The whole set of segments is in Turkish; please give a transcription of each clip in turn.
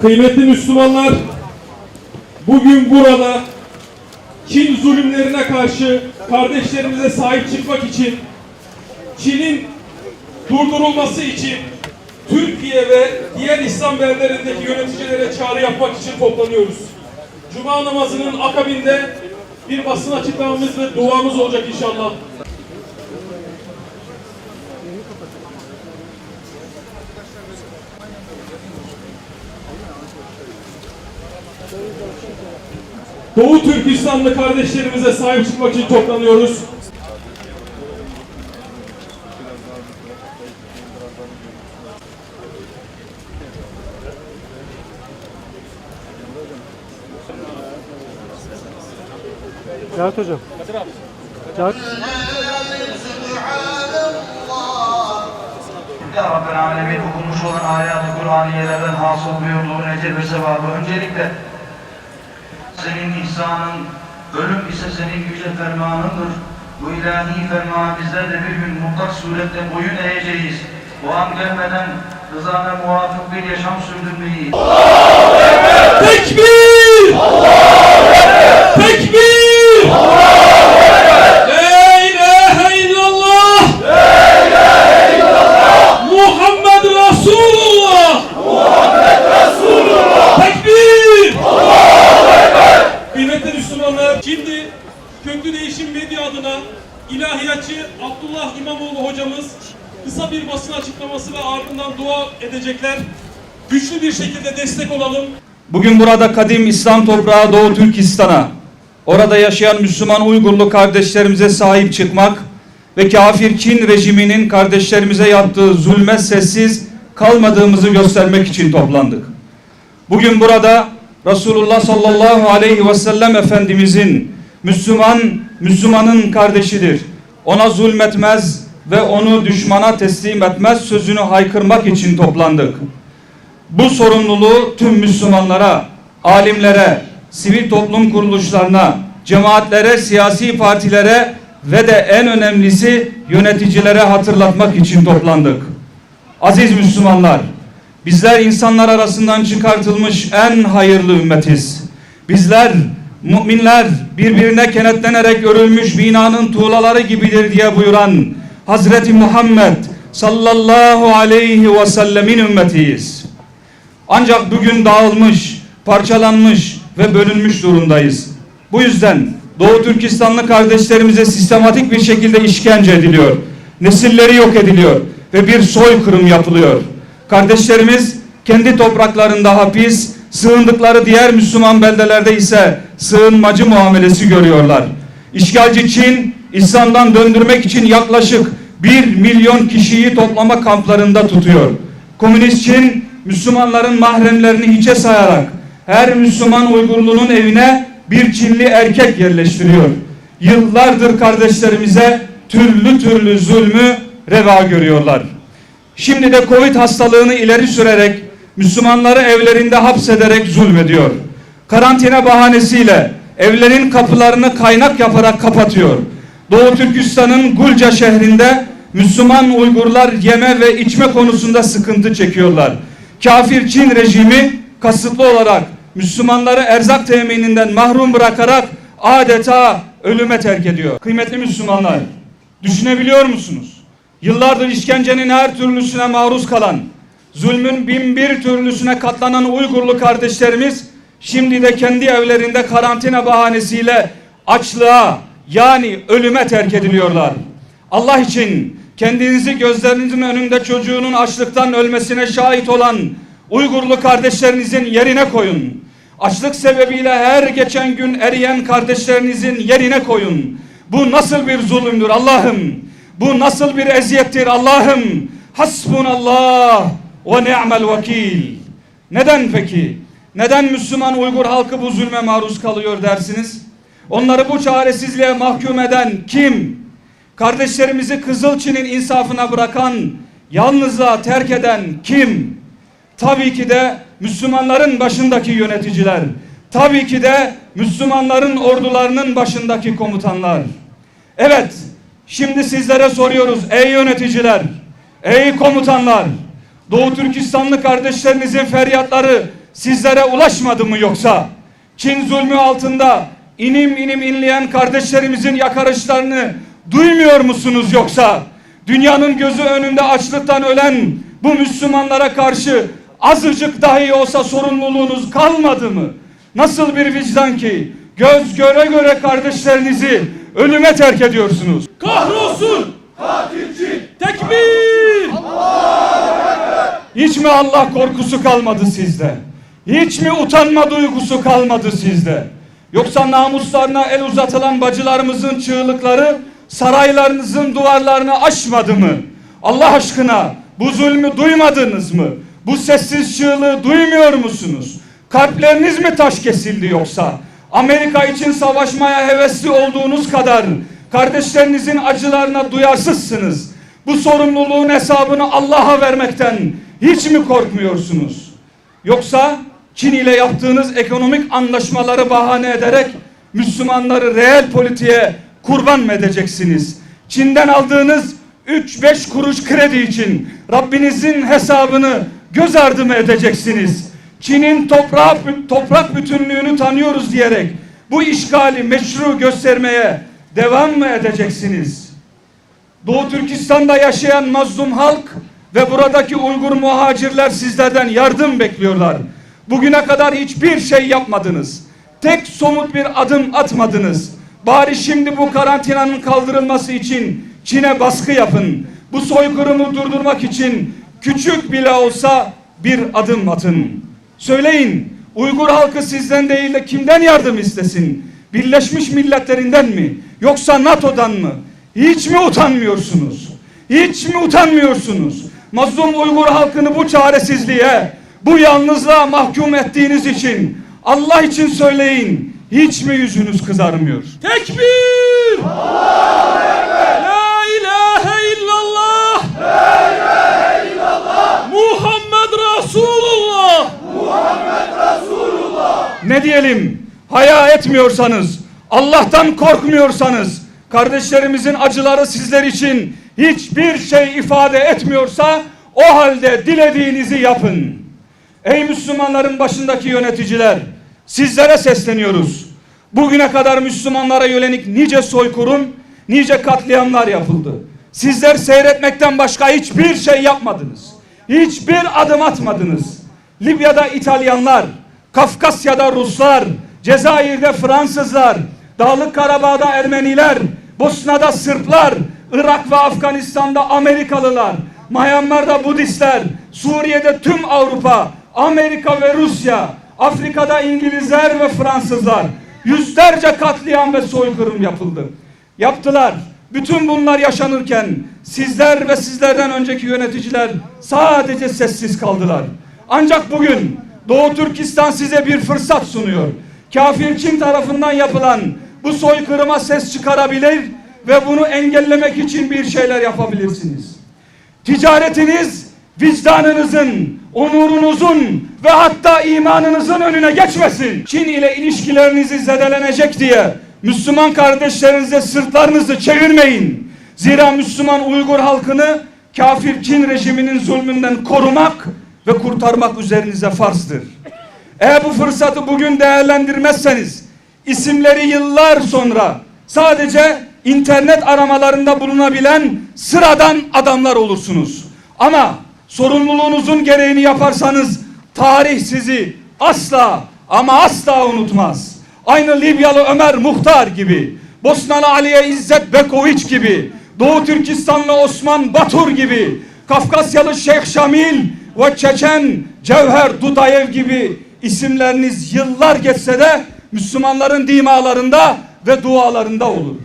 Kıymetli Müslümanlar, bugün burada Çin zulümlerine karşı kardeşlerimize sahip çıkmak için, Çin'in durdurulması için Türkiye ve diğer İslam beldelerindeki yöneticilere çağrı yapmak için toplanıyoruz. Cuma namazının akabinde bir basın açıklamamız ve duamız olacak inşallah. Doğu Türkistanlı kardeşlerimize sahip çıkmak için toplanıyoruz. Cahit hocam. Cahit. Ya Rabbel Alemin okunmuş olan ayat-ı Kur'aniyelerden hasıl buyurduğun ecir ve sevabı öncelikle senin ihsanın, ölüm ise senin yüce fermanındır. Bu ilahi fermanı bizler de bir gün mutlak surette boyun eğeceğiz. O an gelmeden rızana muvafık bir yaşam sürdürmeyi, Tekbir! Tekbir! La ilahe illallah! Muhammed Resulullah! Tekbir! Müslümanlar, şimdi Köklü Değişim Medya adına ilahiyatçı Abdullah İmamoğlu hocamız kısa bir basın açıklaması ve ardından dua edecekler. Güçlü bir şekilde destek olalım. Bugün burada kadim İslam toprağı Doğu Türkistan'a, orada yaşayan Müslüman Uygurlu kardeşlerimize sahip çıkmak ve kafir Çin rejiminin kardeşlerimize yaptığı zulme sessiz kalmadığımızı göstermek için toplandık. Bugün burada Resulullah sallallahu aleyhi ve sellem Efendimizin Müslüman, Müslümanın kardeşidir. Ona zulmetmez ve onu düşmana teslim etmez sözünü haykırmak için toplandık. Bu sorumluluğu tüm Müslümanlara, alimlere, sivil toplum kuruluşlarına, cemaatlere, siyasi partilere ve de en önemlisi yöneticilere hatırlatmak için toplandık. Aziz Müslümanlar, bizler insanlar arasından çıkartılmış en hayırlı ümmetiz. Bizler, müminler birbirine kenetlenerek örülmüş binanın tuğlaları gibidir diye buyuran Hazreti Muhammed sallallahu aleyhi ve sellemin ümmetiyiz. Ancak bugün dağılmış, parçalanmış ve bölünmüş durumdayız. Bu yüzden Doğu Türkistanlı kardeşlerimize sistematik bir şekilde işkence ediliyor. Nesilleri yok ediliyor ve bir soykırım yapılıyor. Kardeşlerimiz kendi topraklarında hapis, sığındıkları diğer Müslüman beldelerde ise sığınmacı muamelesi görüyorlar. İşgalci Çin, İslam'dan döndürmek için yaklaşık 1 milyon kişiyi toplama kamplarında tutuyor. Komünist Çin, Müslümanların mahremlerini hiçe sayarak her Müslüman Uygurluğunun evine bir Çinli erkek yerleştiriyor. Yıllardır kardeşlerimize türlü türlü zulmü reva görüyorlar. Şimdi de Covid hastalığını ileri sürerek Müslümanları evlerinde hapsederek zulmediyor. Karantina bahanesiyle evlerin kapılarını kaynak yaparak kapatıyor. Doğu Türkistan'ın Gulca şehrinde Müslüman Uygurlar yeme ve içme konusunda sıkıntı çekiyorlar. Kafir Çin rejimi kasıtlı olarak Müslümanları erzak temininden mahrum bırakarak adeta ölüme terk ediyor. Kıymetli Müslümanlar, düşünebiliyor musunuz? Yıllardır işkencenin her türlüsüne maruz kalan, zulmün bin bir türlüsüne katlanan Uygurlu kardeşlerimiz şimdi de kendi evlerinde karantina bahanesiyle açlığa yani ölüme terk ediliyorlar. Allah için kendinizi gözlerinizin önünde çocuğunun açlıktan ölmesine şahit olan Uygurlu kardeşlerinizin yerine koyun. Açlık sebebiyle her geçen gün eriyen kardeşlerinizin yerine koyun. Bu nasıl bir zulümdür Allah'ım? Bu nasıl bir eziyettir Allah'ım? Hasbunallah ve ni'mel vekil. Neden peki? Neden Müslüman Uygur halkı bu zulme maruz kalıyor dersiniz? Onları bu çaresizliğe mahkum eden kim? Kardeşlerimizi Kızılçin'in insafına bırakan, yalnızlığa terk eden kim? Tabii ki de Müslümanların başındaki yöneticiler. Tabii ki de Müslümanların ordularının başındaki komutanlar. Evet, şimdi sizlere soruyoruz ey yöneticiler, ey komutanlar. Doğu Türkistanlı kardeşlerinizin feryatları sizlere ulaşmadı mı yoksa? Çin zulmü altında inim inim inleyen kardeşlerimizin yakarışlarını duymuyor musunuz yoksa? Dünyanın gözü önünde açlıktan ölen bu Müslümanlara karşı azıcık dahi olsa sorumluluğunuz kalmadı mı? Nasıl bir vicdan ki göz göre göre kardeşlerinizi ölüme terk ediyorsunuz? Kahrolsun! Katilci! Tekbir! Hiç mi Allah korkusu kalmadı sizde? Hiç mi utanma duygusu kalmadı sizde? Yoksa namuslarına el uzatılan bacılarımızın çığlıkları saraylarınızın duvarlarını aşmadı mı? Allah aşkına bu zulmü duymadınız mı? Bu sessiz çığlığı duymuyor musunuz? Kalpleriniz mi taş kesildi yoksa? Amerika için savaşmaya hevesli olduğunuz kadar kardeşlerinizin acılarına duyarsızsınız. Bu sorumluluğun hesabını Allah'a vermekten hiç mi korkmuyorsunuz? Yoksa Çin ile yaptığınız ekonomik anlaşmaları bahane ederek Müslümanları reel politiğe kurban mı edeceksiniz? Çin'den aldığınız 3-5 kuruş kredi için Rabbinizin hesabını göz ardı mı edeceksiniz? Çin'in toprak, toprak bütünlüğünü tanıyoruz diyerek bu işgali meşru göstermeye devam mı edeceksiniz? Doğu Türkistan'da yaşayan mazlum halk ve buradaki Uygur muhacirler sizlerden yardım bekliyorlar. Bugüne kadar hiçbir şey yapmadınız. Tek somut bir adım atmadınız. Bari şimdi bu karantinanın kaldırılması için Çin'e baskı yapın. Bu soykırımı durdurmak için küçük bile olsa bir adım atın. Söyleyin Uygur halkı sizden değil de kimden yardım istesin? Birleşmiş Milletlerinden mi? Yoksa NATO'dan mı? Hiç mi utanmıyorsunuz? Hiç mi utanmıyorsunuz? Mazlum Uygur halkını bu çaresizliğe, bu yalnızlığa mahkum ettiğiniz için Allah için söyleyin. Hiç mi yüzünüz kızarmıyor? Tekbir! La ilahe illallah! La ilahe illallah! Muhammed Resulullah! Ne diyelim? Haya etmiyorsanız, Allah'tan korkmuyorsanız, kardeşlerimizin acıları sizler için hiçbir şey ifade etmiyorsa o halde dilediğinizi yapın. Ey Müslümanların başındaki yöneticiler, sizlere sesleniyoruz. Bugüne kadar Müslümanlara yönelik nice soykırım, nice katliamlar yapıldı. Sizler seyretmekten başka hiçbir şey yapmadınız. Hiçbir adım atmadınız. Libya'da İtalyanlar, Kafkasya'da Ruslar, Cezayir'de Fransızlar, Dağlık Karabağ'da Ermeniler, Bosna'da Sırplar, Irak ve Afganistan'da Amerikalılar, Myanmar'da Budistler, Suriye'de tüm Avrupa, Amerika ve Rusya, Afrika'da İngilizler ve Fransızlar, yüzlerce katliam ve soykırım yapıldı. Yaptılar. Bütün bunlar yaşanırken sizler ve sizlerden önceki yöneticiler sadece sessiz kaldılar. Ancak bugün Doğu Türkistan size bir fırsat sunuyor. Kafir Çin tarafından yapılan bu soykırıma ses çıkarabilir ve bunu engellemek için bir şeyler yapabilirsiniz. Ticaretiniz vicdanınızın, onurunuzun ve hatta imanınızın önüne geçmesin. Çin ile ilişkilerinizi zedelenecek diye Müslüman kardeşlerinize sırtlarınızı çevirmeyin. Zira Müslüman Uygur halkını kafir Çin rejiminin zulmünden korumak ve kurtarmak üzerinize farzdır. Eğer bu fırsatı bugün değerlendirmezseniz isimleri yıllar sonra sadece internet aramalarında bulunabilen sıradan adamlar olursunuz. Ama sorumluluğunuzun gereğini yaparsanız tarih sizi asla ama asla unutmaz. Aynı Libyalı Ömer Muhtar gibi, Bosnalı Aliye İzzet Bekoviç gibi, Doğu Türkistanlı Osman Batur gibi, Kafkasyalı Şeyh Şamil ve Çeçen Cevher Dudayev gibi isimleriniz yıllar geçse de Müslümanların dimalarında ve dualarında olur.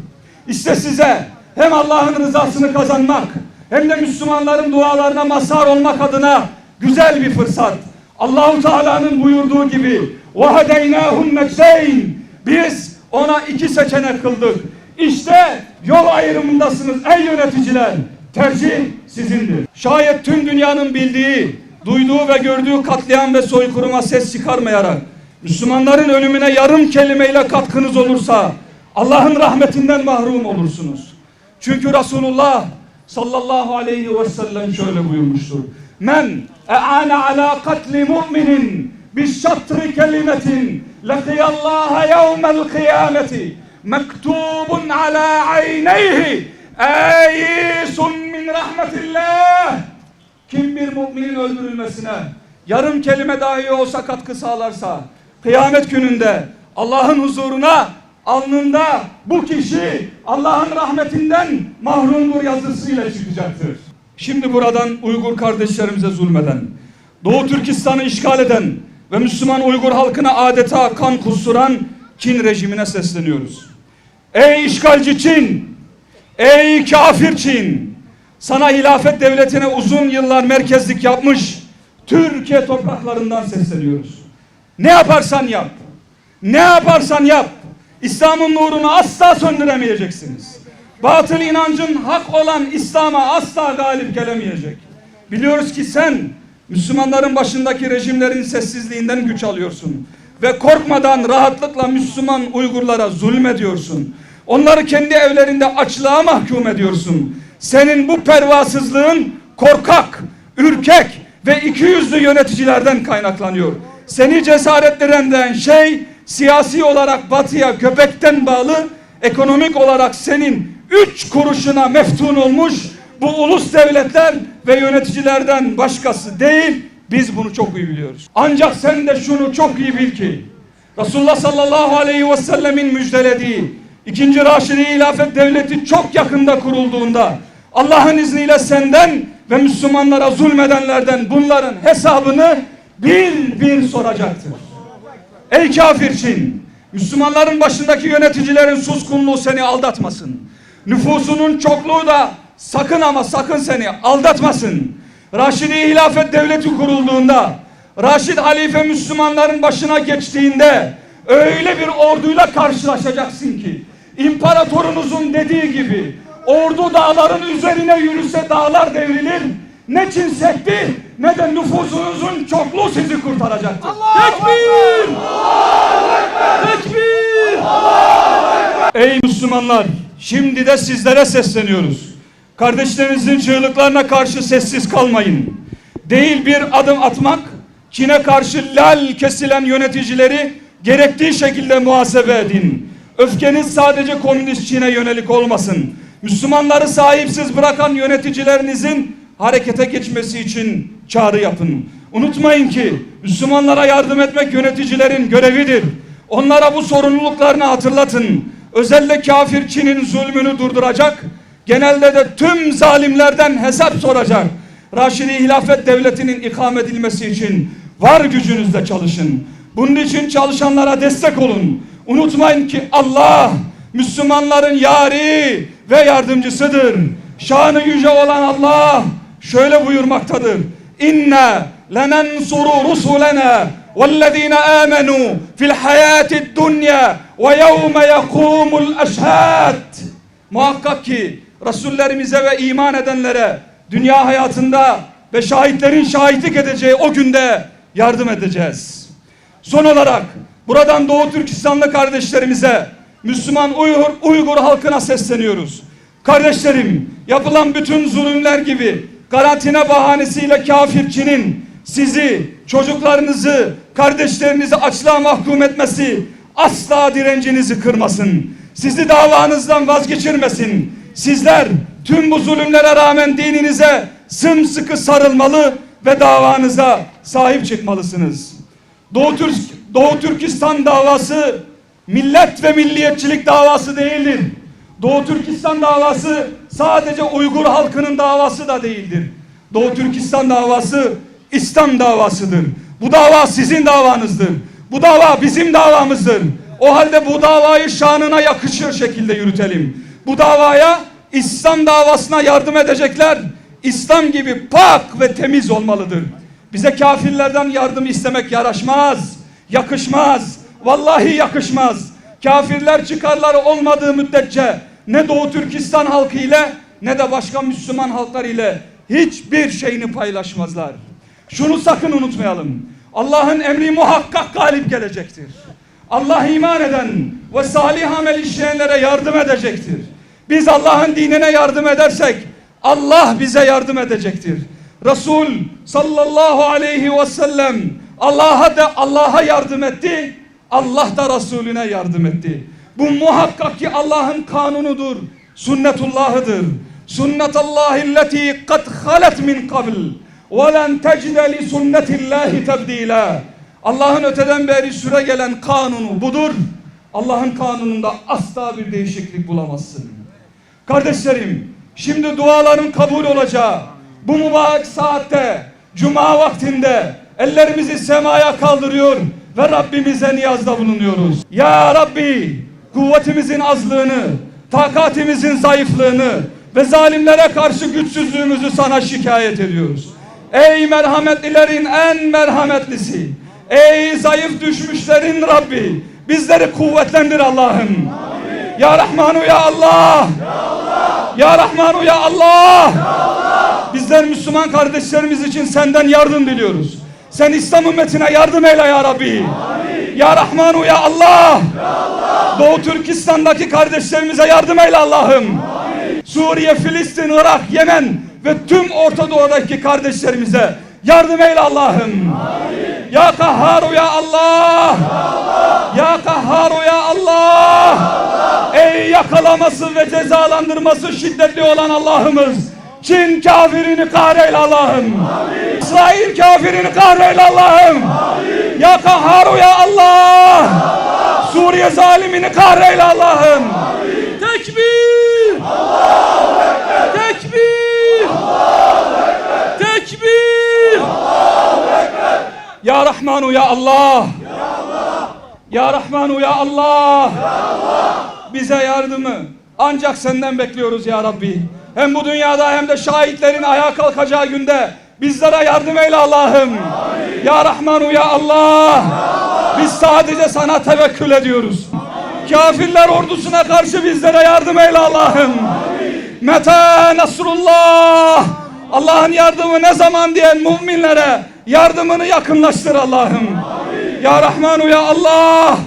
İşte size hem Allah'ın rızasını kazanmak hem de Müslümanların dualarına mazhar olmak adına güzel bir fırsat. Allahu Teala'nın buyurduğu gibi وَهَدَيْنَاهُمْ نَجْدَيْنِ Biz ona iki seçenek kıldık. İşte yol ayrımındasınız ey yöneticiler. Tercih sizindir. Şayet tüm dünyanın bildiği, duyduğu ve gördüğü katliam ve soykırıma ses çıkarmayarak Müslümanların ölümüne yarım kelimeyle katkınız olursa Allah'ın rahmetinden mahrum olursunuz. Çünkü Resulullah sallallahu aleyhi ve sellem şöyle buyurmuştur. Men e'ane ala katli mu'minin bir şatri kelimetin lekiyallaha yevmel kıyameti mektubun ala ayneyhi Eysun min rahmetillah. Kim bir müminin öldürülmesine yarım kelime dahi olsa katkı sağlarsa kıyamet gününde Allah'ın huzuruna alnında bu kişi Allah'ın rahmetinden mahrumdur yazısıyla çıkacaktır. Şimdi buradan Uygur kardeşlerimize zulmeden, Doğu Türkistan'ı işgal eden ve Müslüman Uygur halkına adeta kan kusturan Çin rejimine sesleniyoruz. Ey işgalci Çin! Ey kafir Çin! Sana hilafet devletine uzun yıllar merkezlik yapmış Türkiye topraklarından sesleniyoruz. Ne yaparsan yap. Ne yaparsan yap. İslam'ın nurunu asla söndüremeyeceksiniz. Batıl inancın hak olan İslam'a asla galip gelemeyecek. Biliyoruz ki sen Müslümanların başındaki rejimlerin sessizliğinden güç alıyorsun. Ve korkmadan rahatlıkla Müslüman Uygurlara zulmediyorsun. Onları kendi evlerinde açlığa mahkum ediyorsun. Senin bu pervasızlığın korkak, ürkek ve ikiyüzlü yöneticilerden kaynaklanıyor. Seni cesaretlendiren şey siyasi olarak batıya köpekten bağlı, ekonomik olarak senin üç kuruşuna meftun olmuş bu ulus devletler ve yöneticilerden başkası değil. Biz bunu çok iyi biliyoruz. Ancak sen de şunu çok iyi bil ki Resulullah sallallahu aleyhi ve sellemin müjdelediği ikinci Raşidi Hilafet Devleti çok yakında kurulduğunda Allah'ın izniyle senden ve Müslümanlara zulmedenlerden bunların hesabını bir bir soracaktır. Ey kafir Çin! Müslümanların başındaki yöneticilerin suskunluğu seni aldatmasın. Nüfusunun çokluğu da sakın ama sakın seni aldatmasın. Raşidi Hilafet Devleti kurulduğunda, Raşid Halife Müslümanların başına geçtiğinde öyle bir orduyla karşılaşacaksın ki imparatorunuzun dediği gibi ordu dağların üzerine yürüse dağlar devrilir. Ne Çin sekti ne de nüfusunuzun çokluğu sizi kurtaracaktır. Tekbir! Tekbir! Ey Müslümanlar! Şimdi de sizlere sesleniyoruz. Kardeşlerinizin çığlıklarına karşı sessiz kalmayın. Değil bir adım atmak, Çin'e karşı lal kesilen yöneticileri gerektiği şekilde muhasebe edin. Öfkeniz sadece komünist Çin'e yönelik olmasın. Müslümanları sahipsiz bırakan yöneticilerinizin harekete geçmesi için çağrı yapın. Unutmayın ki Müslümanlara yardım etmek yöneticilerin görevidir. Onlara bu sorumluluklarını hatırlatın. Özellikle kafir Çin'in zulmünü durduracak, genelde de tüm zalimlerden hesap soracak. Raşidi Hilafet Devleti'nin ikame edilmesi için var gücünüzle çalışın. Bunun için çalışanlara destek olun. Unutmayın ki Allah Müslümanların yari ve yardımcısıdır. Şanı yüce olan Allah şöyle buyurmaktadır. İnne lenensuru rusulena amenu fil hayati dunya ve yevme yekumul eşhad. Muhakkak ki Resullerimize ve iman edenlere dünya hayatında ve şahitlerin şahitlik edeceği o günde yardım edeceğiz. Son olarak buradan Doğu Türkistanlı kardeşlerimize, Müslüman Uygur, Uygur halkına sesleniyoruz. Kardeşlerim, yapılan bütün zulümler gibi karantina bahanesiyle kafirçinin sizi, çocuklarınızı, kardeşlerinizi açlığa mahkum etmesi asla direncinizi kırmasın. Sizi davanızdan vazgeçirmesin. Sizler tüm bu zulümlere rağmen dininize sımsıkı sarılmalı ve davanıza sahip çıkmalısınız. Doğu, Türk, Doğu Türkistan davası millet ve milliyetçilik davası değildir. Doğu Türkistan davası sadece Uygur halkının davası da değildir. Doğu Türkistan davası İslam davasıdır. Bu dava sizin davanızdır. Bu dava bizim davamızdır. O halde bu davayı şanına yakışır şekilde yürütelim. Bu davaya İslam davasına yardım edecekler İslam gibi pak ve temiz olmalıdır. Bize kafirlerden yardım istemek yaraşmaz, yakışmaz. Vallahi yakışmaz. Kafirler çıkarları olmadığı müddetçe ne Doğu Türkistan halkı ile ne de başka Müslüman halklar ile hiçbir şeyini paylaşmazlar. Şunu sakın unutmayalım. Allah'ın emri muhakkak galip gelecektir. Allah iman eden ve salih amel işleyenlere yardım edecektir. Biz Allah'ın dinine yardım edersek Allah bize yardım edecektir. Resul sallallahu aleyhi ve sellem Allah'a da Allah'a yardım etti. Allah da Resulüne yardım etti. Bu muhakkak ki Allah'ın kanunudur. Sünnetullahıdır. Sünnetallahi lleti kad halet min kabl. Ve len tecide li sünnetillahi tebdila. Allah'ın öteden beri süre gelen kanunu budur. Allah'ın kanununda asla bir değişiklik bulamazsın. Kardeşlerim, şimdi duaların kabul olacağı bu mübarek saatte, cuma vaktinde ellerimizi semaya kaldırıyor ve Rabbimize niyazda bulunuyoruz. Ya Rabbi, kuvvetimizin azlığını, takatimizin zayıflığını ve zalimlere karşı güçsüzlüğümüzü sana şikayet ediyoruz. Ey merhametlilerin en merhametlisi, ey zayıf düşmüşlerin Rabbi, bizleri kuvvetlendir Allah'ım. Ya Rahmanu ya Allah. Ya Rahmanu ya Allah. Bizler Müslüman kardeşlerimiz için senden yardım diliyoruz. Sen İslam ümmetine yardım eyle ya Rabbi. Ya Rahmanu ya Allah. Doğu Türkistan'daki kardeşlerimize yardım eyle Allah'ım. Suriye, Filistin, Irak, Yemen ve tüm Orta Doğu'daki kardeşlerimize yardım eyle Allah'ım. Ya Kahharu ya Allah. Ya Kahharu ya Allah. Ey yakalaması ve cezalandırması şiddetli olan Allah'ımız. Çin kafirini kahreyle Allah'ım. İsrail kafirini kahreyle Allah'ım. Ya Kahharu ya Allah. Suriye zalimini kahreyle Allah'ım. Tekbir. Tekbir. Tekbir. Ya Rahmanu ya Allah. Ya Rahmanu ya Allah. Bize yardımı ancak senden bekliyoruz ya Rabbi. Hem bu dünyada hem de şahitlerin ayağa kalkacağı günde bizlere yardım eyle Allah'ım. Ya Rahmanu ya Allah. Biz sadece sana tevekkül ediyoruz. Kafirler ordusuna karşı bizlere yardım eyle Allah'ım. Meta Nasrullah. Allah'ın yardımı ne zaman diyen müminlere yardımını yakınlaştır Allah'ım. Ya Rahmanu ya Allah.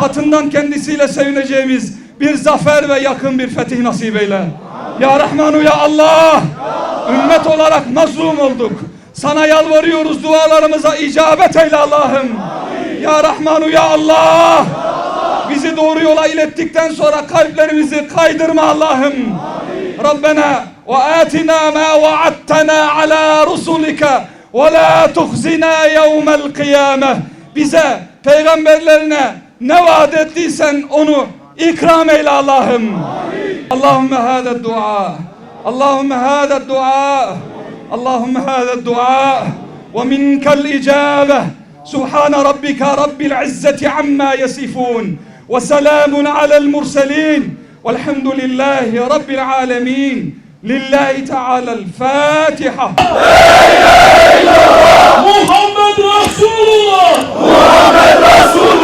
Katından kendisiyle sevineceğimiz bir zafer ve yakın bir fetih nasip eyle. Ya Rahmanu ya Allah. Ümmet olarak mazlum olduk. Sana yalvarıyoruz dualarımıza icabet eyle Allah'ım. Ya Rahmanu ya Allah. Bizi doğru yola ilettikten sonra kalplerimizi kaydırma Allah'ım. Rabbena ve atina ma vaadtana ala rusulika ve la tuhzina yevmel kıyameh. Bize peygamberlerine ne vaat ettiysen onu ikram eyle Allah'ım. اللهم هذا الدعاء. اللهم هذا الدعاء. اللهم هذا الدعاء. ومنك الإجابة. سبحان ربك رب العزة عما يصفون. وسلام على المرسلين. والحمد لله رب العالمين. لله تعالى الفاتحة. لا إله إلا الله. محمد رسول الله. محمد رسول الله